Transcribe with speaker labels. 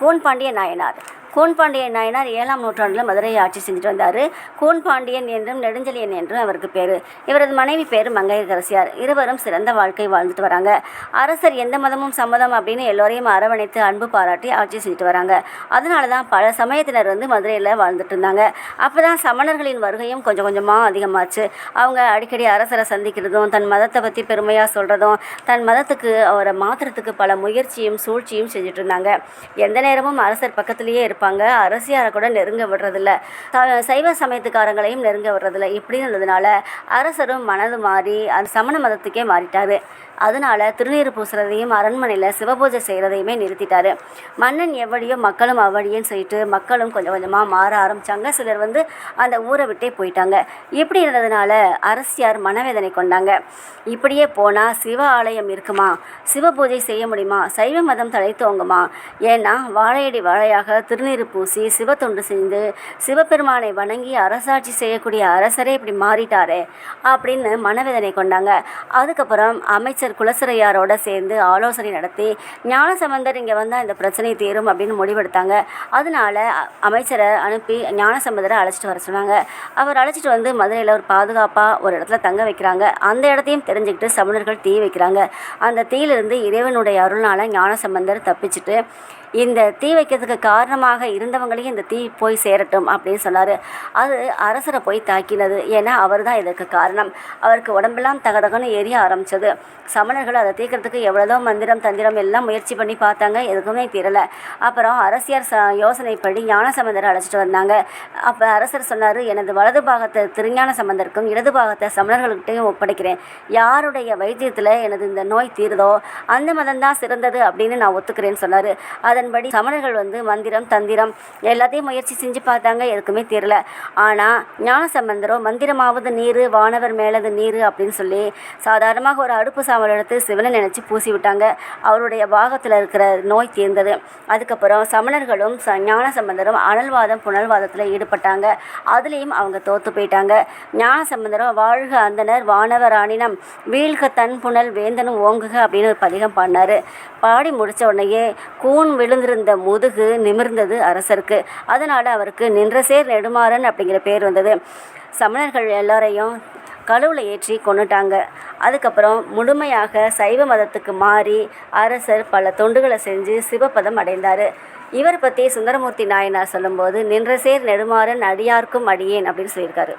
Speaker 1: கூன் பாண்டிய நாயனார். கூன்பாண்டிய நாயனார் ஏழாம் நூற்றாண்டில் மதுரையை ஆட்சி செஞ்சுட்டு வந்தார். கோன்பாண்டியன் என்றும் நெடுஞ்செழியன் என்றும் அவருக்கு பேர். இவரது மனைவி பேர் மங்கையரசியார் இருவரும் சிறந்த வாழ்க்கை வாழ்ந்துட்டு வராங்க. அரசர் எந்த மதமும் சம்மதம் அப்படின்னு எல்லோரையும் அரவணைத்து அன்பு பாராட்டி ஆட்சி செஞ்சுட்டு வராங்க. அதனால தான் பல சமயத்தினர் வந்து மதுரையில் வாழ்ந்துட்டு இருந்தாங்க. அப்போ தான் சமணர்களின் வருகையும் கொஞ்சம் கொஞ்சமாக அதிகமாச்சு. அவங்க அடிக்கடி அரசரை சந்திக்கிறதும் தன் மதத்தை பற்றி பெருமையாக சொல்கிறதும் தன் மதத்துக்கு அவரை மாற்றுறதுக்கு பல முயற்சியும் சூழ்ச்சியும் செஞ்சுட்டு இருந்தாங்க. எந்த நேரமும் அரசர் பக்கத்துலேயே இருப்பாங்க. அரசியாரை கூட நெருங்க விடுறதில்ல. த- சைவ சமயத்துக்காரங்களையும் நெருங்க விடுறதில்ல. இப்படி இருந்ததுனால அரசரும் மனது மாறி அந்த சமண மதத்துக்கே மாறிட்டாரு. அதனால திருநீர் பூசுறதையும் அரண்மனையில் சிவபூஜை செய்கிறதையுமே நிறுத்திட்டாரு. மன்னன் எவ்வளியோ மக்களும் அவ்வளியன்னு சொல்லிட்டு மக்களும் கொஞ்சம் கொஞ்சமாக மாற ஆரம்பிச்சாங்க. சிலர் வந்து அந்த ஊரை விட்டே போயிட்டாங்க. இப்படி இருந்ததுனால அரசியார் மனவேதனை கொண்டாங்க. இப்படியே போனால் சிவ ஆலயம் இருக்குமா? சிவ பூஜை செய்ய முடியுமா? சைவ மதம் தழைத்தோங்குமா ஏன்னா வாழையடி வாழையாக திருநீர் பூசி சிவ தொண்டு செஞ்சு சிவபெருமானை வணங்கி அரசாட்சி செய்யக்கூடிய அரசரே இப்படி மாறிட்டாரே அப்படின்னு மனவேதனை கொண்டாங்க. அதுக்கப்புறம் அமைச்சர் குலசிறையாரோட சேர்ந்து ஆலோசனை நடத்தி ஞானசம்பந்தர் இங்கே வந்தால் இந்த பிரச்சனை தீரும் அப்படின்னு முடிவெடுத்தாங்க. அதனால அமைச்சரை அனுப்பி ஞானசம்பந்தரை அழைச்சிட்டு வர சொன்னாங்க. அவர் அழைச்சிட்டு வந்து மதுரையில் ஒரு பாதுகாப்பாக ஒரு இடத்துல தங்க வைக்கிறாங்க. அந்த இடத்தையும் தெரிஞ்சுக்கிட்டு சமணர்கள் தீ வைக்கிறாங்க. அந்த தீயிலிருந்து இறைவனுடைய அருள்னால ஞானசம்பந்தர் தப்பிச்சுட்டு இந்த தீ வைக்கிறதுக்கு காரணமாக இருந்தவங்களையும் இந்த தீ போய் சேரட்டும் அப்படின்னு சொன்னார். அது அரசரை போய் தாக்கினது. ஏன்னா அவர் தான் இதற்கு காரணம். அவருக்கு உடம்பெல்லாம் தகதகன்னு எரிய ஆரம்பிச்சது. சமணர்கள் அதை தீர்க்கறதுக்கு எவ்வளோதோ மந்திரம் தந்திரம் எல்லாம் முயற்சி பண்ணி பார்த்தாங்க. எதுக்குமே தீரலை. அப்புறம் அரசியர் ச யோசனைப்படி ஞான சம்பந்தரை அழைச்சிட்டு வந்தாங்க. அப்போ அரசர் சொன்னார் எனது வலது பாகத்தை திருஞான சம்பந்தருக்கும் இடது பாகத்தை சமணர்கள்கிட்டையும் ஒப்படைக்கிறேன். யாருடைய வைத்தியத்தில் எனது இந்த நோய் தீருதோ அந்த மதம் தான் சிறந்தது அப்படின்னு நான் ஒத்துக்கிறேன்னு சொன்னார். அதன்படி சமணர்கள் வந்து மந்திரம் தந்திரம் எல்லாத்தையும் முயற்சி செஞ்சு பார்த்தாங்க. எதுக்குமே தீரல. ஆனால் ஞானசம்பந்தரோ மந்திரமாவது நீர் வானவர் மேலது நீர் அப்படின்னு சொல்லி சாதாரணமாக ஒரு அடுப்பு சாம்பல் எடுத்து சிவனை நினச்சி பூசி விட்டாங்க. அவருடைய பாகத்தில் இருக்கிற நோய் தீர்ந்தது. அதுக்கப்புறம் சமணர்களும் ச ஞான சம்பந்தரும் அனல்வாதம் புனல்வாதத்தில் ஈடுபட்டாங்க. அதுலேயும் அவங்க தோற்று போயிட்டாங்க. ஞானசம்பந்தரும் வாழ்க அந்தனர் வானவராணினம் வீழ்க தன் புனல் வேந்தனும் ஓங்குக அப்படின்னு ஒரு பதிகம் பாடினார். பாடி முடிச்ச உடனேயே கூன் விழுந்திருந்த முதுகு நிமிர்ந்தது அரசருக்கு. அதனால் அவருக்கு நின்றசேர் நெடுமாறன் அப்படிங்கிற பேர் வந்தது. சமணர்கள் எல்லாரையும் கழுவில் ஏற்றி கொண்டுட்டாங்க. அதுக்கப்புறம் முழுமையாக சைவ மதத்துக்கு மாறி அரசர் பல தொண்டுகளை செஞ்சு சிவபதம் அடைந்தார். இவர் பற்றி சுந்தரமூர்த்தி நாயனார் சொல்லும்போது நின்றசேர் நெடுமாறன் அடியார்க்கும் அடியேன் அப்படின்னு சொல்லியிருக்காரு.